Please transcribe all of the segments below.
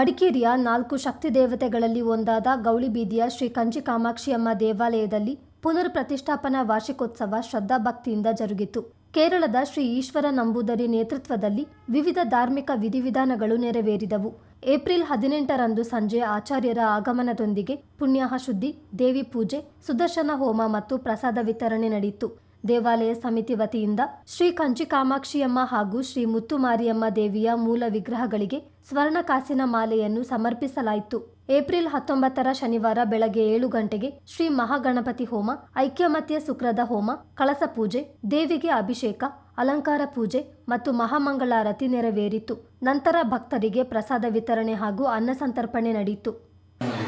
ಮಡಿಕೇರಿಯ ನಾಲ್ಕು ಶಕ್ತಿ ದೇವತೆಗಳಲ್ಲಿ ಒಂದಾದ ಗೌಳಿಬೀದಿಯ ಶ್ರೀ ಕಂಚಿ ಕಾಮಾಕ್ಷಿಯಮ್ಮ ದೇವಾಲಯದಲ್ಲಿ ಪುನರ್ ಪ್ರತಿಷ್ಠಾಪನಾ ವಾರ್ಷಿಕೋತ್ಸವ ಶ್ರದ್ಧಾಭಕ್ತಿಯಿಂದ ಜರುಗಿತು. ಕೇರಳದ ಶ್ರೀ ಈಶ್ವರ ನಂಬೂದರಿ ನೇತೃತ್ವದಲ್ಲಿ ವಿವಿಧ ಧಾರ್ಮಿಕ ವಿಧಿವಿಧಾನಗಳು ನೆರವೇರಿದವು. ಏಪ್ರಿಲ್ ಹದಿನೆಂಟರಂದು ಸಂಜೆ ಆಚಾರ್ಯರ ಆಗಮನದೊಂದಿಗೆ ಪುಣ್ಯಾಹ ಶುದ್ಧಿ, ದೇವಿ ಪೂಜೆ, ಸುದರ್ಶನ ಹೋಮ ಮತ್ತು ಪ್ರಸಾದ ವಿತರಣೆ ನಡೆಯಿತು. ದೇವಾಲಯ ಸಮಿತಿ ವತಿಯಿಂದ ಶ್ರೀ ಕಂಚಿ ಕಾಮಾಕ್ಷಿಯಮ್ಮ ಹಾಗೂ ಶ್ರೀ ಮುತ್ತುಮಾರಿಯಮ್ಮ ದೇವಿಯ ಮೂಲ ವಿಗ್ರಹಗಳಿಗೆ ಸ್ವರ್ಣ ಕಾಸಿನ ಮಾಲೆಯನ್ನು ಸಮರ್ಪಿಸಲಾಯಿತು. ಏಪ್ರಿಲ್ ಹತ್ತೊಂಬತ್ತರ ಶನಿವಾರ ಬೆಳಗ್ಗೆ ಏಳು ಗಂಟೆಗೆ ಶ್ರೀ ಮಹಾಗಣಪತಿ ಹೋಮ ಐಕ್ಯಮತ್ಯ ಸುಕ್ರದ ಹೋಮ ಕಳಸ ಪೂಜೆ ದೇವಿಗೆ ಅಭಿಷೇಕ ಅಲಂಕಾರ ಪೂಜೆ ಮತ್ತು ಮಹಾಮಂಗಳಾರತಿ ನೆರವೇರಿತು. ನಂತರ ಭಕ್ತರಿಗೆ ಪ್ರಸಾದ ವಿತರಣೆ ಹಾಗೂ ಅನ್ನ ಸಂತರ್ಪಣೆ ನಡೆಯಿತು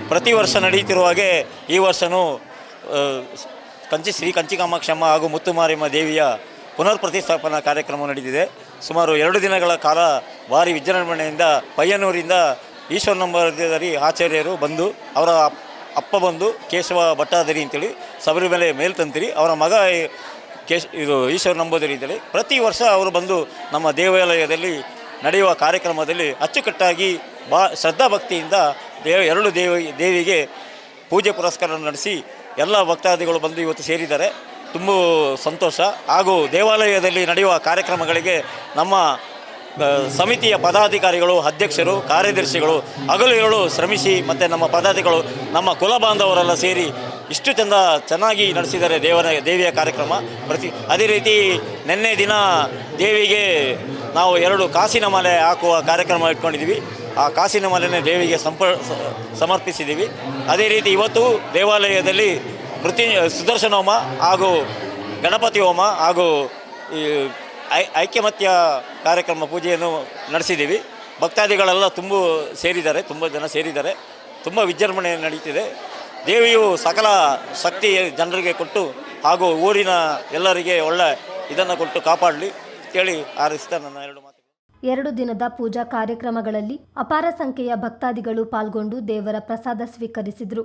ಪ್ರತಿ ವರ್ಷ ನಡೆಯುತ್ತಿರುವ ಹಾಗೆ ಈ ವರ್ಷವೂ ಆ, ಕಂಚಿ ಶ್ರೀ ಕಂಚಿ ಕಾಮಾಕ್ಷಮ್ಮ ಹಾಗೂ ಮುತ್ತುಮಾರಿಯಮ್ಮ ದೇವಿಯ ಪುನರ್ ಪ್ರತಿಷ್ಠಾಪನಾ ಕಾರ್ಯಕ್ರಮ ನಡೆದಿದೆ. ಸುಮಾರು ಎರಡು ದಿನಗಳ ಕಾಲ ಭಾರಿ ವಿಜೃಂಭಣೆಯಿಂದ ಪಯ್ಯನೂರಿಂದ ಈಶ್ವರ ಆಚಾರ್ಯರು ಬಂದು, ಅವರ ಅಪ್ಪ ಬಂದು, ಕೇಶವ ಭಟ್ಟಾದರಿ ಅಂತೇಳಿ, ಶಬರಿಮಲೆ ಮೇಲ್ತಂತ್ರಿ ಅವರ ಮಗ ಕೇಶ್, ಇದು ಈಶ್ವರ ನಂಬೋದರಿ ಅಂತೇಳಿ ಪ್ರತಿ ವರ್ಷ ಅವರು ಬಂದು ನಮ್ಮ ದೇವಾಲಯದಲ್ಲಿ ನಡೆಯುವ ಕಾರ್ಯಕ್ರಮದಲ್ಲಿ ಅಚ್ಚುಕಟ್ಟಾಗಿ ಬಾ, ಶ್ರದ್ಧಾಭಕ್ತಿಯಿಂದ ದೇವ, ಎರಡು ದೇವಿ, ದೇವಿಗೆ ಪೂಜೆ ಪುರಸ್ಕಾರ ನಡೆಸಿ ಎಲ್ಲ ಭಕ್ತಾದಿಗಳು ಬಂದು ಇವತ್ತು ಸೇರಿದ್ದಾರೆ. ತುಂಬ ಸಂತೋಷ. ಹಾಗೂ ದೇವಾಲಯದಲ್ಲಿ ನಡೆಯುವ ಕಾರ್ಯಕ್ರಮಗಳಿಗೆ ನಮ್ಮ ಸಮಿತಿಯ ಪದಾಧಿಕಾರಿಗಳು, ಅಧ್ಯಕ್ಷರು, ಕಾರ್ಯದರ್ಶಿಗಳು, ಹಗಲು ಶ್ರಮಿಸಿ ಮತ್ತು ನಮ್ಮ ಪದಾಧಿಗಳು, ನಮ್ಮ ಕುಲ ಬಾಂಧವರೆಲ್ಲ ಸೇರಿ ಇಷ್ಟು ಚೆಂದ ಚೆನ್ನಾಗಿ ನಡೆಸಿದ್ದಾರೆ ದೇವರ, ದೇವಿಯ ಕಾರ್ಯಕ್ರಮ. ಪ್ರತಿ, ಅದೇ ರೀತಿ ನಿನ್ನೆ ದಿನ ದೇವಿಗೆ ನಾವು ಎರಡು ಕಾಸಿನ ಮಾಲೆ ಹಾಕುವ ಕಾರ್ಯಕ್ರಮ ಇಟ್ಕೊಂಡಿದ್ದೀವಿ. ಆ ಕಾಸಿನ ಮಾಲೆನೇ ದೇವಿಗೆ ಸಂಪ, ಸಮರ್ಪಿಸಿದ್ದೀವಿ. ಅದೇ ರೀತಿ ಇವತ್ತು ದೇವಾಲಯದಲ್ಲಿ ಮೃತಿ ಸುದರ್ಶನ ಹೋಮ ಹಾಗೂ ಗಣಪತಿ ಹೋಮ ಹಾಗೂ ಈ ಐ, ಐಕ್ಯಮತ್ಯ ಕಾರ್ಯಕ್ರಮ ಪೂಜೆಯನ್ನು ನಡೆಸಿದ್ದೀವಿ. ಭಕ್ತಾದಿಗಳೆಲ್ಲ ತುಂಬ ಸೇರಿದ್ದಾರೆ, ತುಂಬ ಜನ ಸೇರಿದ್ದಾರೆ. ತುಂಬ ವಿಜೃಂಭಣೆ ನಡೀತಿದೆ. ದೇವಿಯು ಸಕಲ ಶಕ್ತಿ ಜನರಿಗೆ ಕೊಟ್ಟು ಹಾಗೂ ಊರಿನ ಎಲ್ಲರಿಗೆ ಒಳ್ಳೆ ಇದನ್ನು ಕೊಟ್ಟು ಕಾಪಾಡಲಿ ಕೇಳಿ ಆರಿಸಿದ ನನ್ನ ಎರಡು ಮಾತು. ಎರಡು ದಿನದ ಪೂಜಾ ಕಾರ್ಯಕ್ರಮಗಳಲ್ಲಿ ಅಪಾರ ಸಂಖ್ಯೆಯ ಭಕ್ತಾದಿಗಳು ಪಾಲ್ಗೊಂಡು ದೇವರ ಪ್ರಸಾದ ಸ್ವೀಕರಿಸಿದರು.